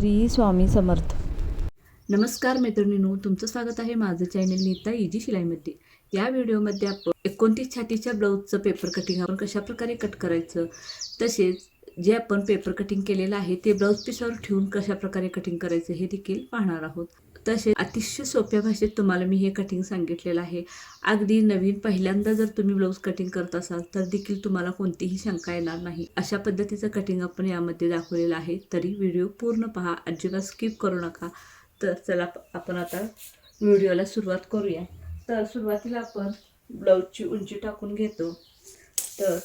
श्री स्वामी समर्थ. नमस्कार मैत्रिणींनो तुमचं स्वागत आहे माझं चॅनल नीता इजी शिलाईमध्ये. या व्हिडिओमध्ये आपण एकोणतीस छातीच्या ब्लाऊजचं पेपर कटिंग आपण कशाप्रकारे कट करायचं तसेच जे आपण पेपर कटिंग केलेलं आहे ते ब्लाऊज पीसवर ठेवून कशाप्रकारे कटिंग करायचं हे देखील पाहणार आहोत. तसेच अतिशय सोप्या भाषेत तुम्हाला मी हे कटिंग सांगितलेलं आहे. अगदी नवीन पहिल्यांदा जर तुम्ही ब्लाऊज कटिंग करत असाल तर देखील तुम्हाला कोणतीही शंका येणार नाही. अशा पद्धतीचं कटिंग आपण यामध्ये दाखवलेलं आहे. तरी व्हिडिओ पूर्ण पहा. अजिबात स्किप करू नका. तर चला आपण आता व्हिडिओला सुरुवात करूया. तर सुरुवातीला आपण ब्लाऊजची उंची टाकून घेतो. तर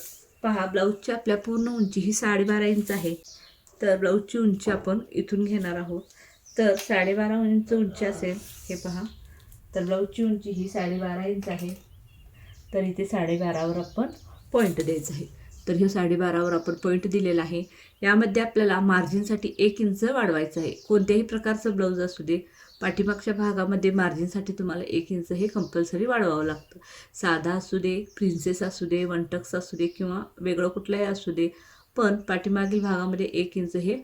पहा ब्लाऊजची आपल्या पूर्ण उंची ही साडेबारा इंच आहे. तर ब्लाऊजची उंची आपण इथून घेणार आहोत. तर साडेबारा इंच उंची असेल हे पहा. तर ब्लाऊजची उंची ही साडेबारा इंच आहे. तर इथे साडेबारावर आपण पॉईंट द्यायचं आहे. तर हे साडेबारावर आपण पॉईंट दिलेला आहे. यामध्ये आपल्याला मार्जिनसाठी एक इंच वाढवायचं आहे. कोणत्याही प्रकारचं ब्लाऊज असू दे पाठीमागच्या भागामध्ये मार्जिनसाठी तुम्हाला एक इंच हे कंपल्सरी वाढवावं लागतं. साधा असू दे प्रिन्सेस असू दे वनटक्स असू दे किंवा वेगळं कुठलंही असू दे पण पाठीमागील भागामध्ये एक इंच हे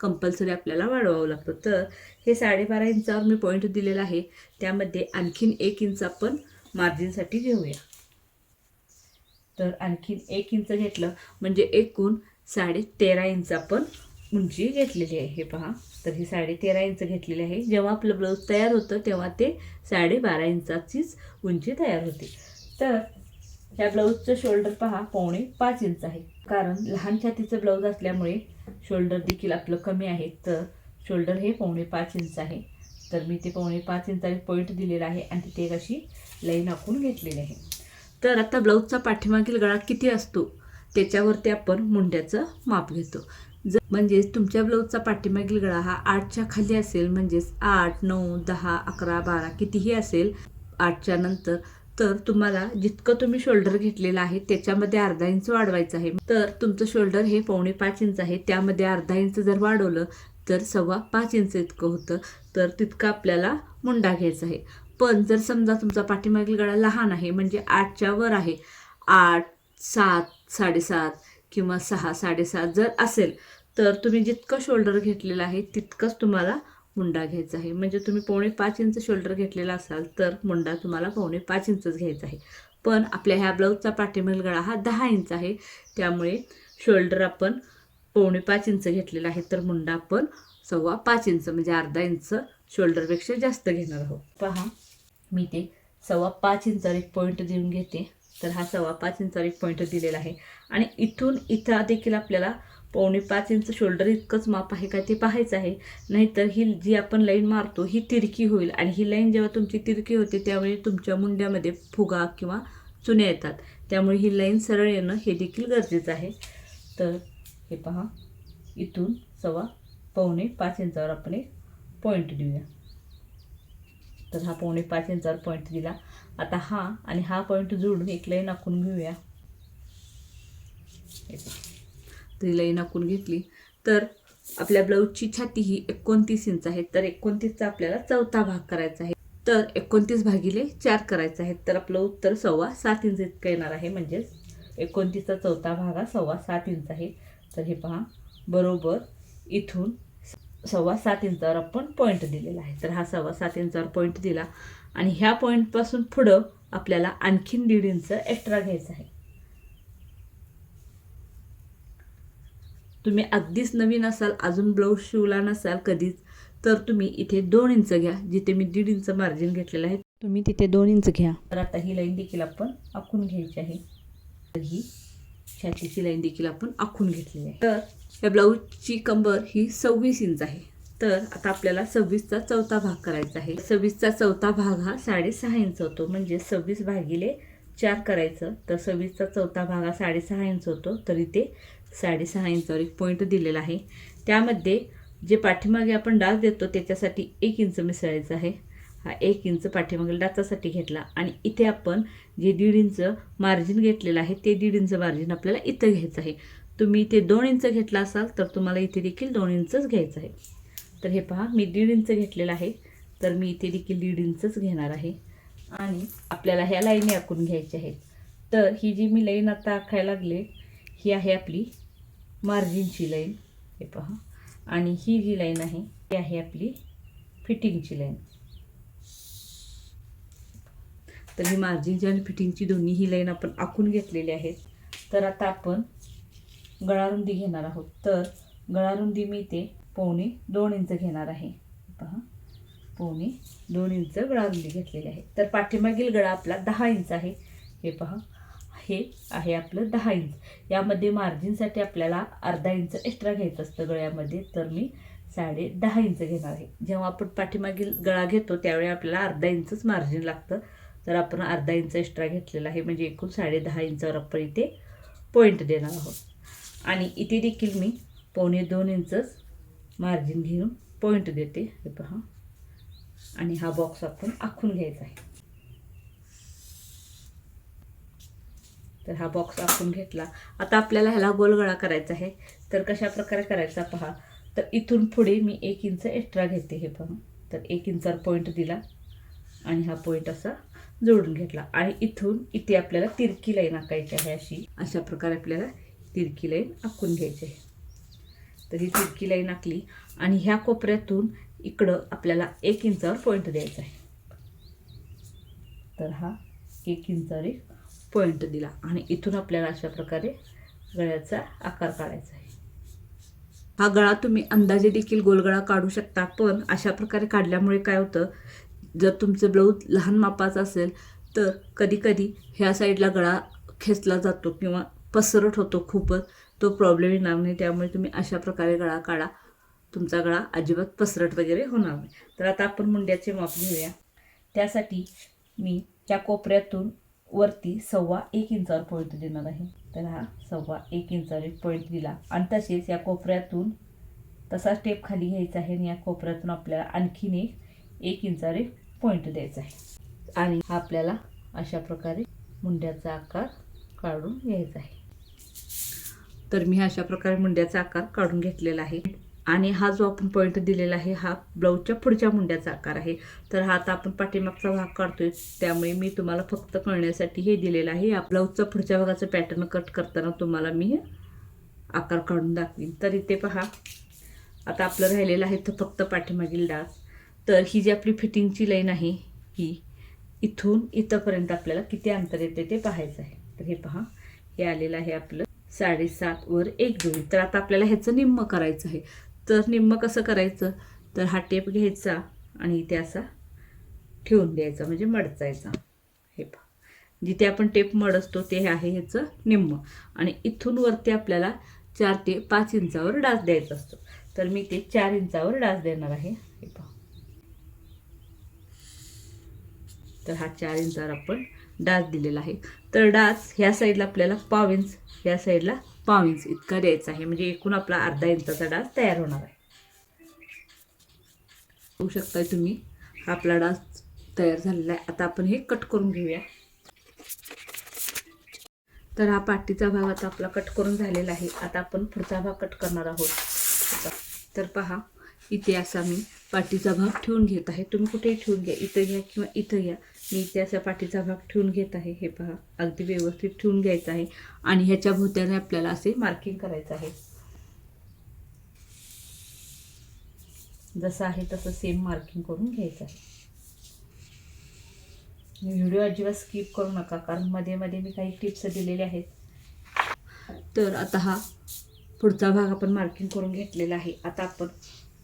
कंपल्सरी आपल्याला वाढवावं लागतं. तर हे साडेबारा इंचावर मी पॉईंट दिलेला आहे. त्यामध्ये आणखीन एक इंच आपण मार्जिनसाठी घेऊया. तर आणखीन एक इंच घेतलं म्हणजे एकूण साडे तेरा इंच आपण उंची घेतलेली आहे. हे पहा. तर ही साडे तेरा इंच घेतलेली आहे. जेव्हा आपलं ब्लाऊज तयार होतं तेव्हा ते साडेबारा इंचाचीच उंची तयार होते. तर ह्या ब्लाऊजचं शोल्डर पहा पावणे पाच इंच आहे. कारण लहान छातीचं ब्लाऊज असल्यामुळे शोल्डर देखील आपलं कमी आहे. तर शोल्डर हे पावणे पाच इंच आहे. तर मी ते पावणे पाच इंचाने पॉईंट दिलेला आहे आणि तिथे एक अशी लाईन आखून घेतलेली आहे. तर आता ब्लाऊजचा पाठीमागील गळा किती असतो? त्याच्यावरती आपण मुंड्याचं माप घेतो. जर म्हणजेच तुमच्या ब्लाऊजचा पाठीमागील गळा हा आठच्या खाली असेल म्हणजेच आठ नऊ दहा अकरा बारा कितीही असेल आठच्या नंतर तर तुम्हाला जितकं तुम्ही शोल्डर घेतलेलं आहे त्याच्यामध्ये अर्धा इंच वाढवायचं आहे. तर तुमचं शोल्डर हे पावणे पाच इंच आहे. त्यामध्ये अर्धा इंच जर वाढवलं तर सव्वा पाच इंच इतकं होतं. तर तितकं आपल्याला मुंडा घ्यायचा आहे. पण जर समजा तुमचा पाठीमागील गळा लहान आहे म्हणजे आठच्या वर आहे आठ सात साडेसात किंवा सहा साडेसात जर असेल तर तुम्ही जितकं शोल्डर घेतलेलं आहे तितकंच तुम्हाला मुंडा घ्यायचा आहे. म्हणजे तुम्ही पावणे पाच इंच शोल्डर घेतलेला असाल तर मुंडा तुम्हाला पावणे पाच इंचच घ्यायचा आहे. पण आपल्या ह्या ब्लाऊजचा पाठीमागील गळा हा दहा इंच आहे. त्यामुळे शोल्डर आपण पावणे पाच इंच घेतलेला आहे तर मुंडा आपण सव्वा पाच इंच म्हणजे अर्धा इंच शोल्डरपेक्षा जास्त घेणार आहोत. पहा मी ते सव्वा पाच इंचावर एक पॉईंट देऊन घेते. तर हा सव्वा पाच इंचावर एक पॉईंट दिलेला आहे. आणि इथून इथं देखील आपल्याला पावणे पाच इंच शोल्डर इतकंच माप आहे का ते पाहायचं आहे. नाहीतर ही जी आपण लाईन मारतो ही तिरकी होईल. आणि ही लाईन जेव्हा तुमची तिरकी होते त्यावेळी तुमच्या मुंड्यामध्ये फुगा किंवा चुन्या येतात. त्यामुळे ही लाईन सरळ येणं हे देखील गरजेचं आहे. तर हे पहा इथून सव्वा पावणे पाच इंचावर आपण एक पॉईंट देऊया. तर हा पावणे पाच इंचावर पॉईंट दिला. आता हा आणि हा पॉईंट जोडून एक लाईन आखून घेऊया. तर ही लाईन घेतली. तर आपल्या ब्लाऊजची छाती ही एकोणतीस इंच आहे. तर एकोणतीसचा आपल्याला चौथा भाग करायचा आहे. तर एकोणतीस भागिले चार करायचं आहे तर आपलं उत्तर सव्वा सात इंच इतकं येणार आहे. म्हणजेच एकोणतीसचा चौथा भाग हा सव्वा सात इंच आहे. तर हे पहा बरोबर इथून सव्वा सात इंचावर आपण पॉईंट दिलेला आहे. तर हा सव्वा सात इंचावर पॉईंट दिला आणि ह्या पॉईंटपासून पुढं आपल्याला आणखीन दीड इंच एक्स्ट्रा घ्यायचं आहे. तुम्ही अगदीच नवीन असाल अजून ब्लाऊज शिवला नसाल कधीच तर तुम्ही इथे दोन इंच घ्या जिथे मी दीड इंच मार्जिन घेतलेलं आहे. तुम्ही तिथे दोन इंच घ्या. तर आता ही लाईन देखील आपण आखून घ्यायची आहे. तर ही छातीची लाईन देखील आपण आखून घेतलेली आहे. तर या ब्लाऊजची कंबर ही सव्वीस इंच आहे. तर आता आपल्याला सव्वीसचा चौथा भाग करायचा आहे. सव्वीसचा चौथा भाग हा साडेसहा इंच होतो. म्हणजे सव्वीस भागिले चार करायचं. तर सव्वीसचा चौथा भाग हा साडेसहा इंच होतो. तर इथे साडेसहा इंचावर एक पॉईंट दिलेला आहे. त्यामध्ये जे पाठीमागे आपण डास देतो त्याच्यासाठी एक इंच मिसळायचं आहे. हा एक इंच पाठीमागील डाचासाठी घेतला आणि इथे आपण जे दीड इंच मार्जिन घेतलेलं आहे ते दीड इंच मार्जिन आपल्याला इथं घ्यायचं आहे. तुम्ही इथे दोन इंच घेतला असाल तर तुम्हाला इथे देखील दोन इंचच घ्यायचं आहे. तर हे पहा मी दीड इंच घेतलेलं आहे तर मी इथे देखील दीड इंचच घेणार आहे. आणि आपल्याला ह्या लाईनी आखून घ्यायच्या आहेत. तर ही जी मी लाईन आता आखायला लागले ही आहे आपली मार्जिनची लाईन. हे पहा. आणि ही जी लाईन आहे ती आहे आपली फिटिंगची लाईन. तर ही मार्जिनची आणि फिटिंगची दोन्ही ही लाईन आपण आखून घेतलेली आहेत. तर आता आपण गळारुंदी घेणार आहोत. तर गळारुंदी मी ते पावणे दोन इंच घेणार आहे. पहा. पावणे दोन इंच गळारुंदी घेतलेली आहे. तर पाठीमागील गळा आपला दहा इंच आहे. हे पहा. हे आहे आपलं दहा इंच यामध्ये मार्जिनसाठी आपल्याला अर्धा इंच एक्स्ट्रा घ्यायचं असतं गळ्यामध्ये. तर मी साडे दहा इंच घेणार आहे. जेव्हा आपण पाठीमागील गळा घेतो त्यावेळी आपल्याला अर्धा इंचच मार्जिन लागतं. तर आपण अर्धा इंच एक्स्ट्रा घेतलेला आहे. म्हणजे एकूण साडे दहा इंचावर आपण इथे पॉईंट देणार आहोत. आणि इथे देखील मी पावणे दोन इंचच मार्जिन घेऊन पॉईंट देते. हे पहा. आणि हा बॉक्स आपण आखून घ्यायचा आहे. तर हा बॉक्स आखून घेतला. आता आपल्याला ह्याला गोलगळा करायचा आहे. तर कशा प्रकारे करायचा पहा. तर इथून पुढे मी एक इंच एक्स्ट्रा घेते हे पहा तर एक इंचावर पॉईंट दिला. आणि हा पॉईंट असा जोडून घेतला. आणि इथून इथे आपल्याला तिरकी लाईन आखायची आहे अशी. अशा प्रकारे आपल्याला तिरकी लाईन आखून घ्यायची आहे. तर ही तिरकी लाईन आखली. आणि ह्या कोपऱ्यातून इकडं आपल्याला एक इंचावर पॉईंट द्यायचा आहे. तर हा एक इंचावर एक पॉईंट दिला. आणि इथून आपल्याला अशा प्रकारे गळ्याचा आकार काढायचा आहे. हा गळा तुम्ही अंदाजे देखील गोलगळा काढू शकता पण अशा प्रकारे काढल्यामुळे काय होतं जर तुमचं ब्लाऊज लहान मापाचं असेल तर कधीकधी ह्या साईडला गळा खेचला जातो किंवा पसरट होतो खूपच तो प्रॉब्लेम येणार नाही. त्यामुळे तुम्ही अशा प्रकारे गळा काढा. तुमचा गळा अजिबात पसरट वगैरे होणार नाही. तर आता आपण मुंड्याचे माप घेऊया. त्यासाठी मी त्या कोपऱ्यातून वरती सव्वा एक इंचावर पॉईंट देणार आहे तर हा सव्वा एक इंचावर एक पॉईंट दिला आणि तसेच या कोपऱ्यातून तसा स्टेप खाली घ्यायचा आहे आणि या कोपऱ्यातून आपल्याला आणखीन एक एक इंचावर एक पॉईंट द्यायचा आहे. आणि हा आपल्याला अशा प्रकारे मुंड्याचा आकार काढून घ्यायचा आहे. तर मी अशा प्रकारे मुंड्याचा आकार काढून घेतलेला आहे. आणि हा जो आपण पॉईंट दिलेला आहे हा ब्लाऊजच्या पुढच्या मुंड्याचा आकार आहे. तर हा आता आपण पाठीमागचा भाग काढतोय. त्यामुळे मी तुम्हाला फक्त कळण्यासाठी हे दिलेलं आहे. या ब्लाऊजचा पुढच्या भागाचं पॅटर्न कट करताना तुम्हाला मी आकार काढून दाखवीन. तर इथे पहा. आता आपलं राहिलेलं आहे तर फक्त पाठीमागील डास तर ही जी आपली फिटिंगची लाईन आहे ही इथून इथंपर्यंत आपल्याला किती अंतर येते ते पाहायचं आहे. तर हे पहा. हे आलेलं आहे आपलं साडेसात वर एक जोडी तर आता आपल्याला ह्याचं निम्म करायचं आहे. तर निम्म कसं करायचं? तर हा टेप घ्यायचा आणि इथे असा ठेवून द्यायचा म्हणजे मडचायचा. हे पहा. जिथे आपण टेप मडसतो ते आहे ह्याचं निम्म. आणि इथून वरती आपल्याला चार ते पाच इंचावर डास द्यायचा असतो. तर मी ते चार इंचावर डास देणार आहे. हे पहा. तर हा चार इंचावर आपण डास दिलेला आहे. तर डास ह्या साईडला आपल्याला पाव इंच ह्या साईडला पाव इंच इतका द्यायचा आहे. म्हणजे एकूण आपला अर्धा इंचाचा डास तयार होणार आहे. होऊ शकता तुम्ही हा आपला डास तयार झालेला आहे. आता आपण हे कट करून घेऊया. तर हा पाठीचा भाग आता आपला कट करून झालेला आहे. आता आपण पुढचा भाग कट करणार आहोत. तर पहा इथे असा मी पाठीचा भाग ठेवून घेत आहे. तुम्ही कुठेही ठेवून घ्या. इथं घ्या किंवा इथं घ्या. मी इथे असा पाठीचा भाग ठेवून घेत आहे. हे पहा अगदी व्यवस्थित ठेवून घ्यायचं आहे. आणि ह्याच्या भोवत्याने आपल्याला असे मार्किंग करायचं आहे. जसं आहे तसं सेम मार्किंग करून घ्यायचं आहे. व्हिडिओ अजिबात स्किप करू नका कारण मध्ये मध्ये मी काही टिप्स दिलेले आहेत. तर आता हा पुढचा भाग आपण मार्किंग करून घेतलेला आहे. आता आपण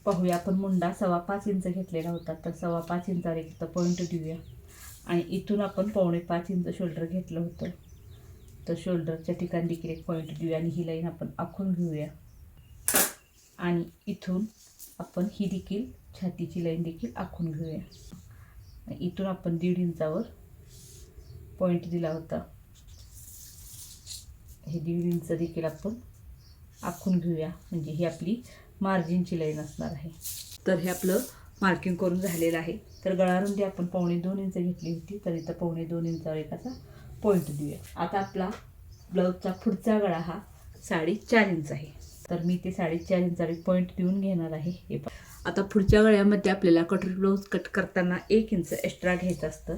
पाहूया आपण मुंडा सव्वा पाच इंच घेतलेला होता. तर सव्वा पाच इंचावर एक पॉईंट देऊया. आणि इथून आपण पावणे पाच इंच शोल्डर घेतलं होतं. तर शोल्डरच्या ठिकाणी देखील एक पॉईंट देऊया आणि ही लाईन आपण आखून घेऊया. आणि इथून आपण ही देखील छातीची लाईन देखील आखून घेऊया. इथून आपण दीड इंचावर पॉईंट दिला होता. हे दीड इंच देखील आपण आखून घेऊया. म्हणजे ही आपली मार्जिनची लाईन असणार आहे. तर हे आपलं मार्किंग करून झालेलं आहे. तर गळारुंदी आपण पावणे दोन इंच घेतली होती तर इथं पावणे दोन इंचावर एकाचा पॉईंट देऊया. आता आपला ब्लाऊजचा पुढचा गळा हा साडेचार इंच आहे. तर मी ते साडेचार इंचावर एक पॉईंट देऊन घेणार आहे. हे आता पुढच्या गळ्यामध्ये आपल्याला कटोरी ब्लाऊज कट करताना एक इंच एक्स्ट्रा घ्यायचं असतं.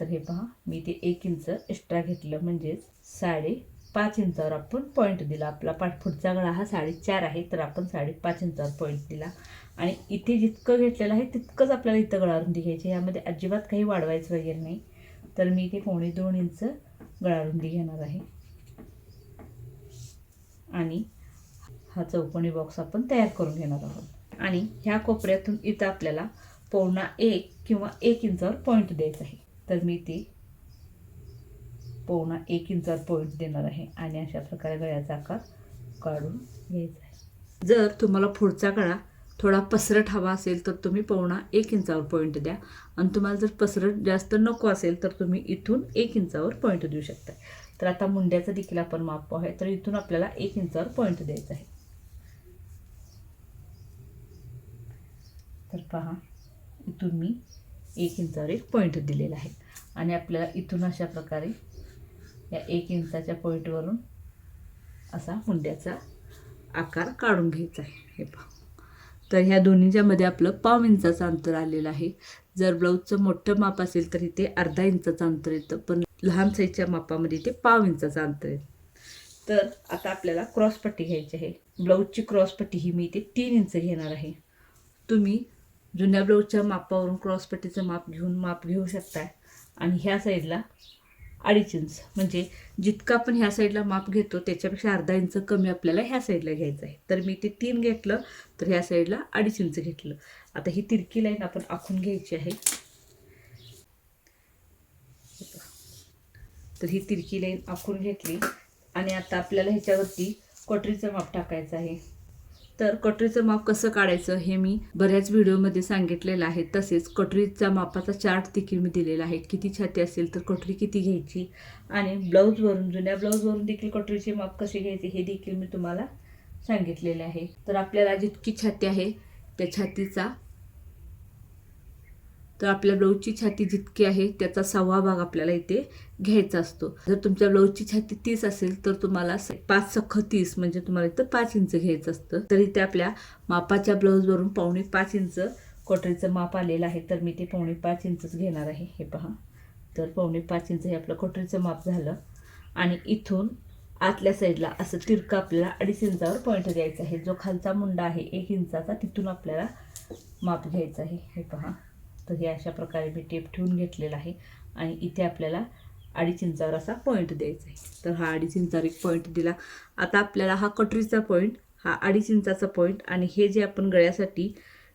तर हे पहा मी ते एक इंच एक्स्ट्रा घेतलं म्हणजेच साडे पाच इंचावर आपण पॉईंट दिला. आपला पाठ पुढचा गळा हा साडेचार आहे तर आपण साडेपाच इंचावर पॉईंट दिला. आणि इथे जितकं घेतलेलं आहे तितकंच आपल्याला इथं गळारुंदी घ्यायची यामध्ये अजिबात काही वाढवायचं वगैरे नाही. तर मी इथे पावणे दोन इंच गळारुंदी घेणार आहे. आणि हा चौकोनी बॉक्स आपण तयार करून घेणार आहोत. आणि ह्या कोपऱ्यातून इथं आपल्याला पौणा एक किंवा एक इंचावर पॉईंट द्यायचा आहे. तर मी ते पावणा एक इंचावर पॉईंट देणार आहे आणि अशा प्रकारे गळ्याचा आकार काढून घ्यायचा आहे. जर तुम्हाला पुढचा गळा थोडा पसरट हवा असेल तर तुम्ही पोहणा एक इंचावर पॉईंट द्या. आणि तुम्हाला जर पसरट जास्त नको असेल तर तुम्ही इथून एक इंचावर पॉईंट देऊ शकता. तर आता मुंड्याचं देखील आपण माप आहे तर इथून आपल्याला एक इंचावर पॉईंट द्यायचा आहे. तर पहा इथून मी एक इंचावर एक पॉईंट दिलेला आहे. आणि आपल्याला इथून अशा प्रकारे या एक इंचाच्या पॉईंटवरून असा हुंड्याचा आकार काढून घ्यायचा आहे. हे पहा. तर ह्या दोन्हीच्यामध्ये आपलं पाव इंचाचं अंतर आलेलं आहे. जर ब्लाऊजचं मोठं माप असेल तर इथे अर्धा इंचाचं अंतर येतं पण लहान साईजच्या मापामध्ये इथे पाव इंचाचं अंतर येतं. तर आता आपल्याला क्रॉसपट्टी घ्यायची आहे. ब्लाऊजची क्रॉसपट्टी ही मी इथे तीन इंच घेणार आहे. तुम्ही जुन्या ब्लाऊजच्या मापावरून क्रॉसपट्टीचं माप घेऊन माप घेऊ शकताय. आणि ह्या साईडला अडीच इंच. म्हणजे जितकं आपण ह्या साईडला माप घेतो त्याच्यापेक्षा अर्धा इंच कमी आपल्याला ह्या साईडला घ्यायचं आहे. तर मी ते तीन घेतलं तर ह्या साईडला अडीच इंच घेतलं. आता ही तिरकी लाईन आपण आखून घ्यायची आहे. तर ही तिरकी लाईन आखून घेतली. आणि आता आपल्याला ह्याच्यावरती कटरीचं माप टाकायचं आहे. तर कटरीचं माप कसं काढायचं हे मी बऱ्याच व्हिडिओमध्ये सांगितलेलं आहे. तसेच कटरीचा मापाचा चार्ट देखील मी दिलेला आहे. किती छाती असेल तर कटरी किती घ्यायची? आणि ब्लाऊजवरून जुन्या ब्लाऊजवरून देखील कटरीचे माप कसे घ्यायचे हे देखील मी तुम्हाला सांगितलेले आहे. तर आपल्याला जितकी छाती आहे त्या छातीचा तर आपल्या ब्लाऊजची छाती जितकी आहे त्याचा सहावा भाग आपल्याला इथे घ्यायचा असतो. जर तुमच्या ब्लाऊजची छाती तीस असेल तर तुम्हाला पाच सख्ख तीस म्हणजे तुम्हाला इथं पाच इंच घ्यायचं असतं. तर इथे आपल्या मापाच्या ब्लाऊजवरून पावणे पाच इंच कोटरीचं माप आलेलं आहे. तर मी ते पावणे पाच इंचच घेणार आहे. हे पहा. तर पावणे पाच इंच हे आपलं कोटरीचं माप झालं. आणि इथून आतल्या साईडला असं तिरकं आपल्याला अडीच इंचावर पॉईंट द्यायचा आहे. जो खालचा मुंडा आहे एक इंचाचा तिथून आपल्याला माप घ्यायचा आहे. हे पहा. तर हे अशा प्रकारे मी टेप ठेवून घेतलेला आहे. आणि इथे आपल्याला अडीच इंचावर असा पॉईंट द्यायचा आहे. तर हा अडीच इंचावर एक पॉईंट दिला. आता आपल्याला हा कटरीचा पॉईंट हा अडीच इंचाचा पॉईंट आणि हे जे आपण गळ्यासाठी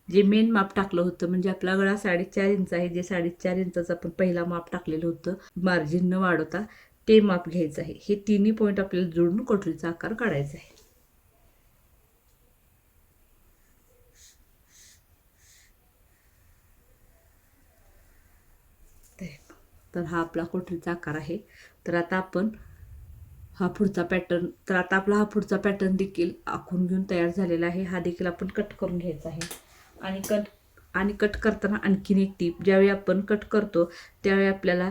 जे मेन माप टाकलं होतं म्हणजे आपला गळा साडेचार इंच आहे जे साडेचार इंचाचं आपण पहिला माप टाकलेलं होतं मार्जिन न वाढवता ते माप घ्यायचं आहे. हे तिन्ही पॉईंट आपल्याला जोडून कटरीचा आकार काढायचा आहे ते- तर हा आपला कोठरीचा आकार आहे. तर आता आपण हा पुढचा पॅटर्न तर आता आपला हा पुढचा पॅटर्न देखील आखून घेऊन तयार झालेला आहे. हा देखील आपण कट करून घ्यायचा आहे. आणि कट आणि कट करताना आणखीन एक टीप ज्यावेळी आपण कट करतो त्यावेळी आपल्याला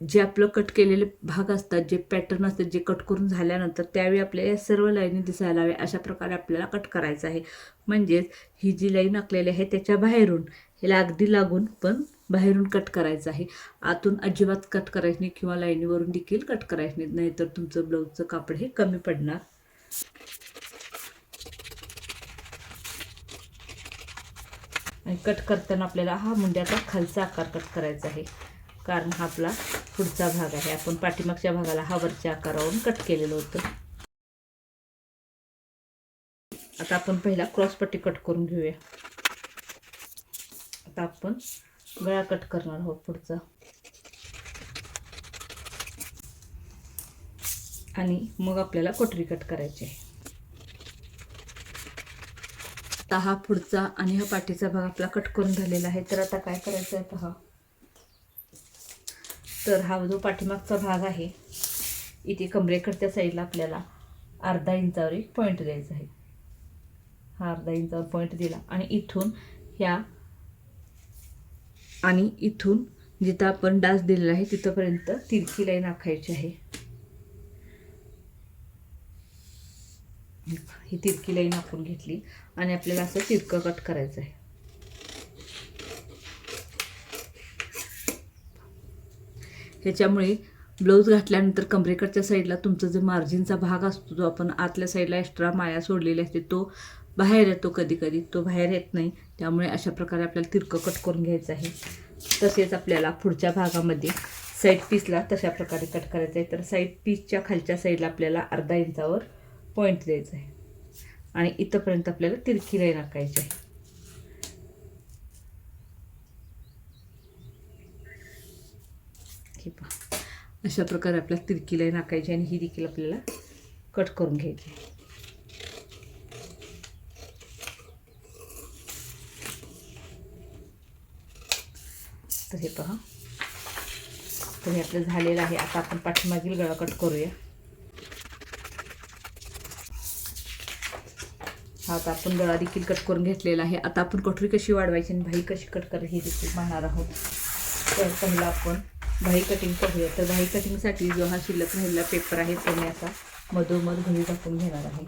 जे आपलं कट केलेले भाग असतात जे पॅटर्न असतात जे कट करून झाल्यानंतर त्यावेळी आपल्याला या सर्व लाईनी दिसायला हव्या. अशा प्रकारे आपल्याला कट करायचं आहे. म्हणजेच ही जी लाईन आखलेली आहे त्याच्या बाहेरून ह्याला अगदी लागून पण बाहेरून कट करायचं आहे. आतून अजिबात कट करायचं नाही किंवा लाईनीवरून देखील कट करायचं नाही. नाहीतर तुमचं ब्लाऊजचं कापड हे कमी पडणार. आणि कट करताना आपल्याला हा मुंड्याचा खालचा आकार कट करायचा आहे. कारण हा आपला पुढचा भाग आहे. आपण पाठीमागच्या भागाला हा वरच्या आकारावरून कट केलेलं होतं. आता आपण पहिला क्रॉसपट्टी कट करून घेऊया. आता आपण गळा कट करणार आहोत पुढचा. आणि मग आपल्याला कोटरी कट करायची आहे. आता हा पुढचा आणि हा पाठीचा भाग आपला कट करून झालेला आहे. तर आता काय करायचं आहे पहा. तर हा जो पाठीमागचा भाग आहे इथे कमरेकडच्या साईडला आपल्याला अर्धा इंचावर एक पॉईंट द्यायचा आहे. हा अर्धा इंचावर पॉईंट दिला. आणि इथून ह्या आणि इथून जिथं आपण डास दिलेला आहे तिथंपर्यंत तिरकी लाईन आखायची आहे. ही तिरकी लाईन आखून घेतली आणि आपल्याला असं तिरकं कट करायचं आहे ह्याच्यामुळे ब्लाऊज घातल्यानंतर कमरेकडच्या साईडला तुमचा जो मार्जिनचा भाग असतो जो आपण आतल्या साईडला एक्स्ट्रा माया सोडलेली असते तो बाहेर येतो कधी कधी तो बाहेर येत नाही. त्यामुळे अशा प्रकारे आपल्याला तिरकं कट करून घ्यायचं आहे. तसेच आपल्याला पुढच्या भागामध्ये साईड पीसला तशा प्रकारे कट करायचं आहे. तर साईड पीसच्या खालच्या साईडला आपल्याला अर्धा इंचावर पॉईंट द्यायचा आहे. आणि इथंपर्यंत आपल्याला तिरकी लाईन आखायची आहे. हे पहा. अशा प्रकारे आपल्याला तिरकी लाईन आखायची आणि ही देखील आपल्याला कट करून घ्यायची तर हे पहा. तर हे आपलं झालेलं आहे. आता आपण पाठीमागील गळा कट करूया. हा आता आपण गळा देखील कट करून घेतलेला आहे. आता आपण कटोरी कशी वाढवायची आणि भाई कशी कट करायची हे देखील पाहणार आहोत. तर पहिला आपण भाई कटिंग करूया. तर भाई कटिंगसाठी जो हा शिल्लक राहिलेला पेपर आहे तो मी आता मधोमध घरी टाकून घेणार आहे.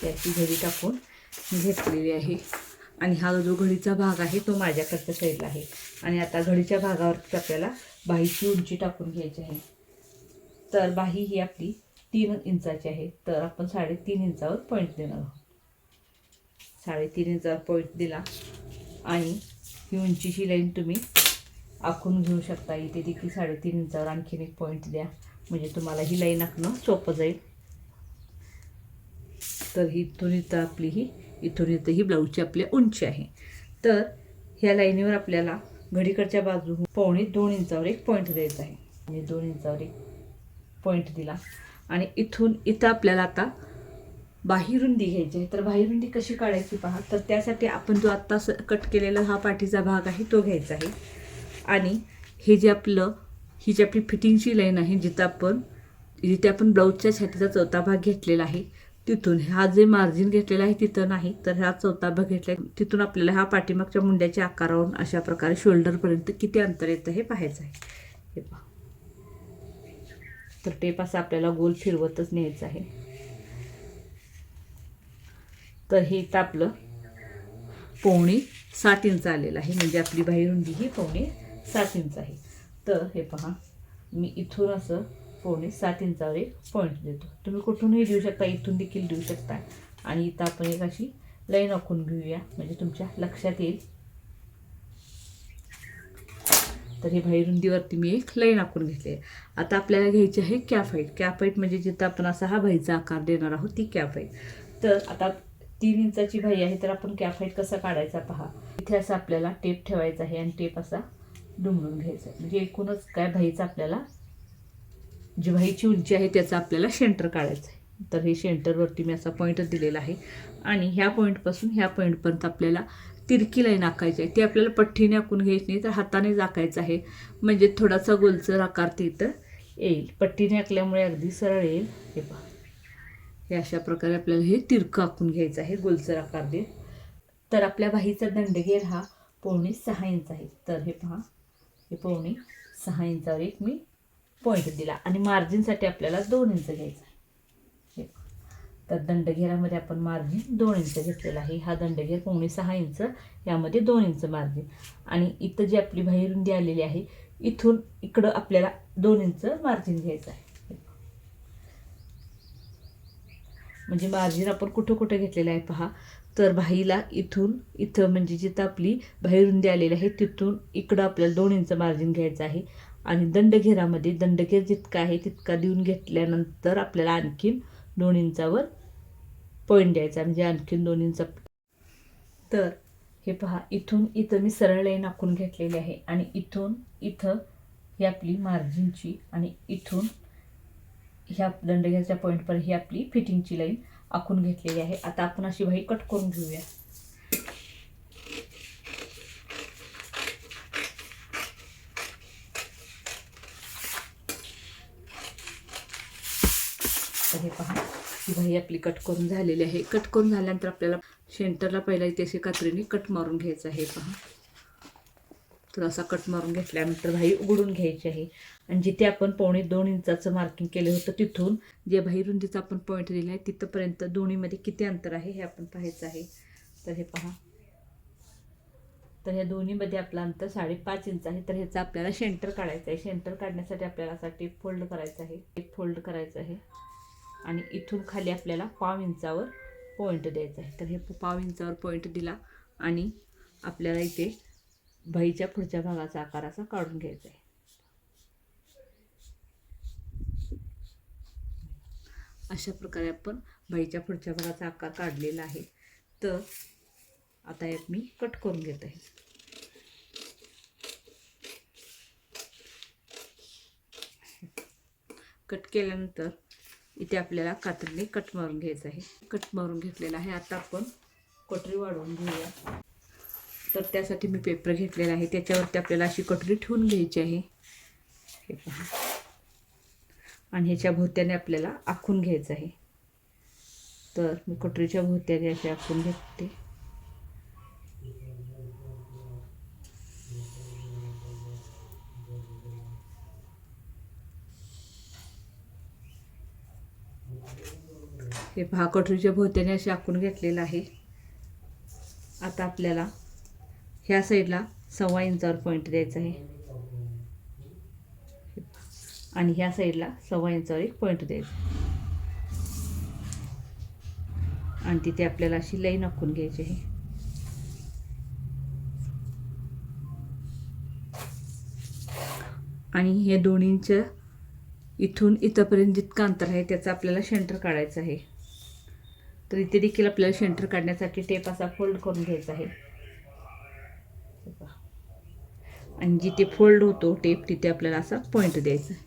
त्याची घरी टाकून घेतलेली आहे. आणि हा जो घडीचा भाग आहे तो माझ्याकडच्या साईडला आहे. आणि आता घडीच्या भागावरती आपल्याला बाहीची उंची टाकून घ्यायची आहे. तर बाही ही आपली तीन इंचाची आहे. तर आपण साडेतीन इंचावर पॉईंट देणार आहोत. साडेतीन इंचावर पॉईंट दिला. आणि ही उंचीची लाईन तुम्ही आखून घेऊ शकता. इथे देखील साडेतीन इंचावर आणखीन एक पॉईंट द्या. म्हणजे तुम्हाला ही लाईन आखणं सोपं जाईल. तर ही तुम्ही तर आपली ही इथून इथं ही ब्लाऊजची आपली उंची आहे. तर ह्या लाईनीवर आपल्याला घडीकडच्या बाजू पावणे दोन इंचावर एक पॉईंट द्यायचा आहे. आणि दोन इंचावर एक पॉईंट दिला. आणि इथून इथं आपल्याला आता बाहिरुंदी घ्यायची आहे. तर बाहिरुंदी कशी काढायची पहा. तर त्यासाठी आपण जो आत्ता स कट केलेला हा पाठीचा भाग आहे तो घ्यायचा आहे. आणि हे जे आपलं ही जी आपली फिटिंगची लाईन आहे जिथं आपण जिथे आपण ब्लाऊजच्या छातीचा चौथा भाग घेतलेला आहे तिथून हा जे मार्जिन घेतलेला आहे तिथं नाही तर हा चौथा भाग घेतला आहे तिथून आपल्याला हा पाठीमागच्या मुंड्याच्या आकारावरून अशा प्रकारे शोल्डरपर्यंत किती अंतर येतं हे पाहायचं आहे. हे पहा. तर टेप असा आपल्याला गोल फिरवतच न्यायचं आहे. तर हे इथं आपलं पोवणे सात इंच आलेलं आहे. म्हणजे आपली बाहेरुंदी ही पोवणे सात इंच आहे. तर हे पहा. मी इथून असं पोणे सात इंचावर एक पॉईंट देतो. तुम्ही कुठूनही देऊ शकता इथून देखील देऊ शकता. आणि इथं आपण एक अशी लाईन आखून घेऊया म्हणजे तुमच्या लक्षात येईल. तर ही बाहेरुंदीवरती मी एक लाईन आखून घेतली आहे. आता आपल्याला घ्यायची आहे कॅफाईट. कॅफाईट म्हणजे जिथं आपण असा हा भाईचा आकार देणार आहोत ती कॅफाईट. तर आता तीन इंचाची भाई आहे तर आपण कॅफाईट कसा काढायचा पहा. इथे असं आपल्याला टेप ठेवायचा आहे आणि टेप असा डुमडून घ्यायचा आहे. म्हणजे एकूणच काय भाईचा आपल्याला जी व्हाईची उंची आहे त्याचं आपल्याला शेंटर काढायचं आहे तर हे शेंटरवरती मी असा पॉईंट दिलेला आहे. आणि ह्या पॉईंटपासून ह्या पॉईंटपर्यंत आपल्याला तिरकी लाईन आखायची आहे. ती आपल्याला पठ्ठीने आखून घ्यायची नाही तर हाताने आखायचं आहे. म्हणजे थोडासा गोलचर आकार ते इथं येईल. पट्टीने आखल्यामुळे अगदी सरळ येईल. हे पहा. हे अशा प्रकारे आपल्याला हे तिरकं आखून घ्यायचं आहे गोलचर आकार देत तर आपल्या बाहीचा दंडगेर हा पावणे सहा इंच आहे. तर हे पहा. हे पावणे सहा इंचावर एक मी पॉईंट दिला. आणि मार्जिनसाठी आपल्याला दोन इंच घ्यायचं आहे. हे तर दंडघेरामध्ये आपण मार्जिन दोन इंच घेतलेला आहे. हा दंडघेर पावणे सहा इंच यामध्ये दोन इंच मार्जिन आणि इथं जी आपली बाहेरुंदी आलेली आहे इथून इकडं आपल्याला दोन इंच मार्जिन घ्यायचं आहे. म्हणजे मार्जिन आपण कुठं कुठं घेतलेलं आहे पहा. तर भाईला इथून इथं म्हणजे जिथं आपली बाहेरुंदी आलेली आहे तिथून इकडं आपल्याला दोन इंच मार्जिन घ्यायचं आहे. आणि दंडघेरामध्ये दंडघेर जितका आहे तितका देऊन घेतल्यानंतर आपल्याला आणखीन दोन इंचावर पॉईंट द्यायचा म्हणजे आणखीन दोन इंच. तर हे पहा इथून इथं मी सरळ लाईन आखून घेतलेली आहे आणि इथून इथं ही आपली मार्जिनची आणि इथून ह्या दंडघ्याच्या पॉईंटवर ही आपली फिटिंगची लाईन आखून घेतलेली आहे. आता आपण अशी भाई कट करून घेऊया. आहे पहा. ही भाई आपली कट करून झालेली आहे. कट करून झाल्यानंतर आपल्याला शेंटरला पहिला इथे अशी कात्रीने कट मारून घ्यायचं आहे. पहा. तर असा कट मारून घेतल्यानंतर भाई उघडून घ्यायची आहे. आणि जिथे आपण पावणे दोन इंचाचं मार्किंग केलं होतं तिथून जे भाई रुंदीचं आपण पॉईंट दिला आहे तिथंपर्यंत दोन्हीमध्ये किती अंतर आहे हे आपण पाहायचं आहे. तर हे पहा. तर ह्या दोन्हीमध्ये आपलं अंतर साडेपाच इंच आहे. तर ह्याचा आपल्याला शेंटर काढायचं आहे. शेंटर काढण्यासाठी आपल्याला असा टेप फोल्ड करायचा आहे. टेप फोल्ड करायचं आहे. आणि इथून खाली आपल्याला पाव इंचावर पॉईंट द्यायचा आहे. तर हे पाव इंचावर पॉईंट दिला आणि आपल्याला इथे भईच्या पुढच्या भागाचा आकार असा काढून घ्यायचा आहे. अशा प्रकारे आपण भाईच्या पुढच्या भागाचा आकार काढलेला आहे. तर आता यात मी कट करून घेत आहे. कट केल्यानंतर इथे आपल्याला कात्रीने कट मारून घ्यायचं आहे. कट मारून घेतलेला आहे. आता आपण कटरी वाढवून घेऊया. तर त्यासाठी मी पेपर घेतलेला आहे. त्याच्यावरती आपल्याला अशी कटोरी ठेवून घ्यायची आहे. हे पहा. आणि ह्याच्या भोवत्याने आपल्याला आखून घ्यायचं आहे. तर मी कटोरीच्या भोवत्याने असे आखून घेते. हे पहा कटोरीच्या भोवत्याने असे आखून घेतलेलं आहे. आता आपल्याला ह्या साईडला सव्वा इंचावर पॉईंट द्यायचा आहे. आणि ह्या साईडला सव्वा इंचावर एक पॉईंट द्यायचा आणि तिथे आपल्याला अशी लाईन आखून घ्यायची आहे. आणि हे दोन्हींचं इथून इथंपर्यंत जितकं अंतर आहे त्याचं आपल्याला सेंटर काढायचं आहे. तर इथे देखील आपल्याला शेंटर काढण्यासाठी टेप असा फोल्ड करून घ्यायचा आहे. आणि जिथे फोल्ड होतो टेप तिथे आपल्याला असा पॉईंट द्यायचा आहे.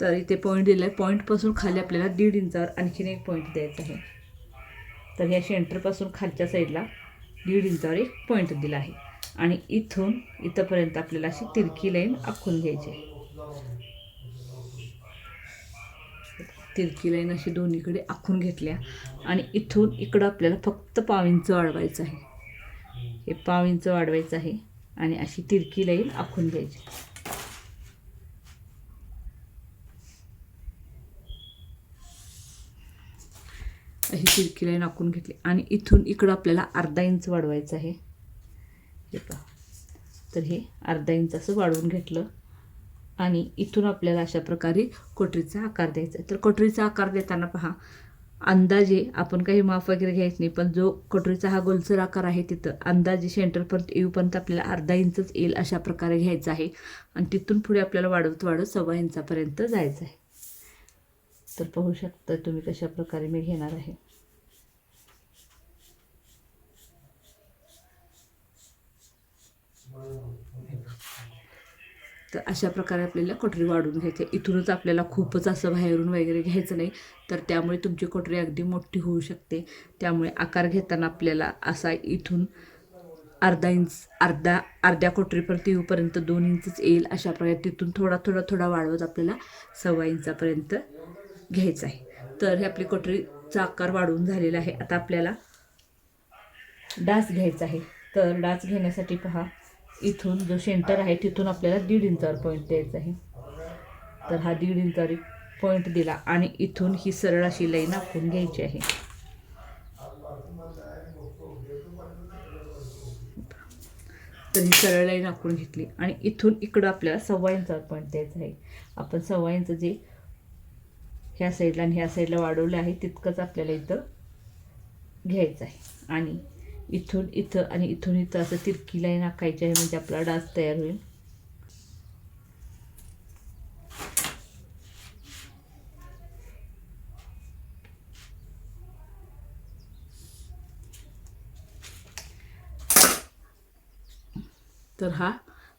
तर इथे पॉईंट दिला आहे पॉईंटपासून खाली आपल्याला दीड इंचावर आणखीन एक पॉईंट द्यायचा आहे. तर ह्या शेंटरपासून खालच्या साईडला दीड इंचावर एक पॉईंट दिला आहे. आणि इथून इथंपर्यंत आपल्याला अशी तिरकी लाईन आखून घ्यायची आहे. तिरकी लाईन अशी दोन्हीकडे आखून घेतल्या. आणि इथून इकडं आपल्याला फक्त पाव इंच वाढवायचं आहे. हे पाव इंच वाढवायचं आहे आणि अशी तिरकी लाईन आखून घ्यायची. अशी तिरकी लाईन आखून घेतली. आणि इथून इकडं आपल्याला अर्धा इंच वाढवायचं आहे. हे पहा. तर हे अर्धा इंच असं वाढवून घेतलं. आणि इथून आपल्याला अशा प्रकारे कोटरीचा आकार द्यायचा आहे. तर कोटरीचा आकार देताना पहा अंदाजे आपण काही माप वगैरे घ्यायचं नाही पण जो कटोरीचा हा गोलसर आकार आहे तिथं अंदाजे सेंटरपर्यंत येऊपर्यंत आपल्याला अर्धा इंचच येईल अशा प्रकारे घ्यायचा आहे. आणि तिथून पुढे आपल्याला वाढवत वाढवत सव्वा इंचापर्यंत जायचं आहे. तर पाहू शकता तुम्ही कशा प्रकारे मी घेणार आहे. तर अशा प्रकारे आपल्याला कटोरी वाढून घ्यायची आहे. इथूनच आपल्याला खूपच असं बाहेरून वगैरे घ्यायचं नाही. तर त्यामुळे तुमची कटोरी अगदी मोठी होऊ शकते. त्यामुळे आकार घेताना आपल्याला असा इथून अर्धा इंच अर्धा अर्ध्या कोटरीपर्यंत येऊपर्यंत दोन इंचच येईल. अशा प्रकारे तिथून थोडा थोडा थोडा वाढवत आपल्याला सव्वा इंचापर्यंत घ्यायचं आहे. तर हे आपली कोटरीचा आकार वाढवून झालेला आहे. आता आपल्याला डास घ्यायचा आहे. तर डास घेण्यासाठी पहा. इथून जो सेंटर आहे तिथून आपल्याला दीड इंचावर पॉईंट द्यायचा आहे. तर हा दीड इंचावर पॉईंट दिला आणि इथून ही सरळ अशी लाईन आखून घ्यायची आहे. तर ही सरळ लाईन आखून घेतली आणि इथून इकडं आपल्याला सव्वा इंचावर पॉईंट द्यायचा आहे. आपण सव्वा इंच जे ह्या साईडला आणि ह्या साईडला वाढवलं आहे तितकंच आपल्याला इथं घ्यायचं आहे. आणि इथून इथं आणि इथून इथं असं तिरकी लाईन आखायची आहे म्हणजे आपला डास तयार होईल. तर हा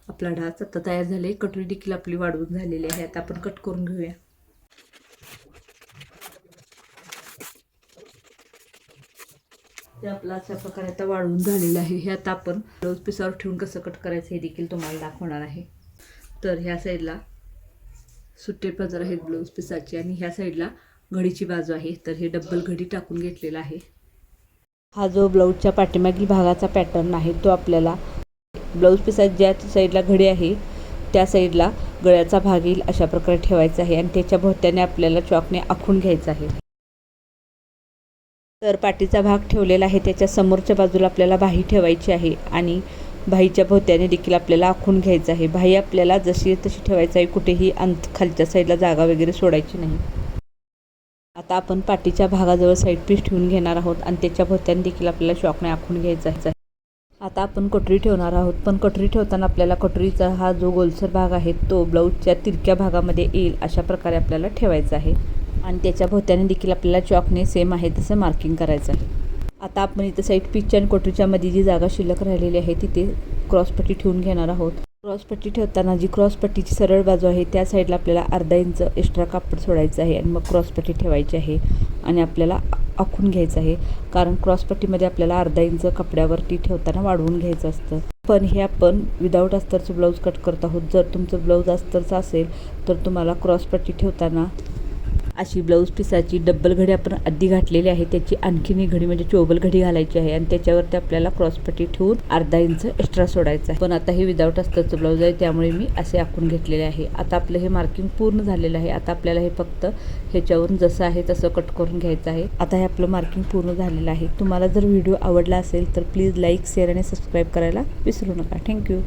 आपला डास आता तयार झाले कटोरी देखील आपली वाढवून झालेली आहे. आता आपण कट करून घेऊया. ते आपला अशा प्रकारे आता वाढवून झालेलं आहे. हे आता आपण ब्लाऊज पिसावर ठेवून कसं कट करायचं हे देखील तुम्हाला दाखवणार आहे. तर ह्या साईडला सुट्टे पदर आहेत ब्लाऊज पिसाचे आणि ह्या साईडला घडीची बाजू आहे. तर हे डब्बल घडी टाकून घेतलेला आहे. हा जो ब्लाऊजच्या पाठीमागील भागाचा पॅटर्न आहे तो आपल्याला ब्लाऊज पिसात ज्या साईडला घडी आहे त्या साईडला गळ्याचा भाग येईल अशा प्रकारे ठेवायचा आहे आणि त्याच्या भोवत्याने आपल्याला चॉकने आखून घ्यायचा आहे. तर पाठीचा भाग ठेवलेला आहे. त्याच्या समोरच्या बाजूला आपल्याला बाही ठेवायची आहे आणि बाहीच्या भोवत्याने देखील आपल्याला आखून घ्यायचं आहे. बाही आपल्याला जशी तशी ठेवायचं आहे. कुठेही अंत खालच्या साईडला जागा वगैरे सोडायची नाही. आता आपण पाठीच्या भागाजवळ साईड पीस ठेवून घेणार आहोत आणि त्याच्या भोवत्याने देखील आपल्याला शॉकने आखून घ्यायचा आहे. आता आपण कटोरी ठेवणार आहोत. पण कटोरी ठेवताना आपल्याला कटोरीचा हा जो गोलसर भाग आहे तो ब्लाऊजच्या तिरक्या भागामध्ये येईल अशा प्रकारे आपल्याला ठेवायचा आहे. आणि त्याच्या भोवत्याने देखील आपल्याला चॉकने सेम आहे तसं मार्किंग करायचं आहे. आता आपण इथं साईड पिच आणि कोटरीच्यामध्ये जी जागा शिल्लक राहिलेली आहे तिथे क्रॉसपट्टी ठेवून घेणार आहोत. क्रॉसपट्टी ठेवताना जी क्रॉसपट्टीची सरळ बाजू आहे त्या साईडला आपल्याला अर्धा इंच एक्स्ट्रा कापड सोडायचं आहे आणि मग क्रॉसपट्टी ठेवायची आहे आणि आपल्याला आखून घ्यायचं आहे. कारण क्रॉसपट्टीमध्ये आपल्याला अर्धा इंच कपड्यावरती ठेवताना वाढवून घ्यायचं असतं. पण हे आपण विदाऊट अस्तरचं ब्लाऊज कट करत आहोत. जर तुमचं ब्लाऊज अस्तरचं असेल तर तुम्हाला क्रॉसपट्टी ठेवताना अशी ब्लाऊज पिसाची डब्बल घडी आपण आधी घातलेली आहे. त्याची आणखीन एक घडी म्हणजे चोबल घडी घालायची आहे. आणि त्याच्यावरती आपल्याला क्रॉसपट्टी ठेवून अर्धा इंच एक्स्ट्रा सोडायचं आहे. पण आता हे विदाऊट अस्तरचं ब्लाऊज आहे. त्यामुळे मी असे आखून घेतलेले आहे. आता आपलं हे मार्किंग पूर्ण झालेलं आहे. आता आपल्याला हे फक्त ह्याच्यावरून जसं आहे तसं कट करून घ्यायचं आहे. आता हे आपलं मार्किंग पूर्ण झालेलं आहे. तुम्हाला जर व्हिडिओ आवडला असेल तर प्लीज लाईक शेअर आणि सबस्क्राईब करायला विसरू नका. थँक्यू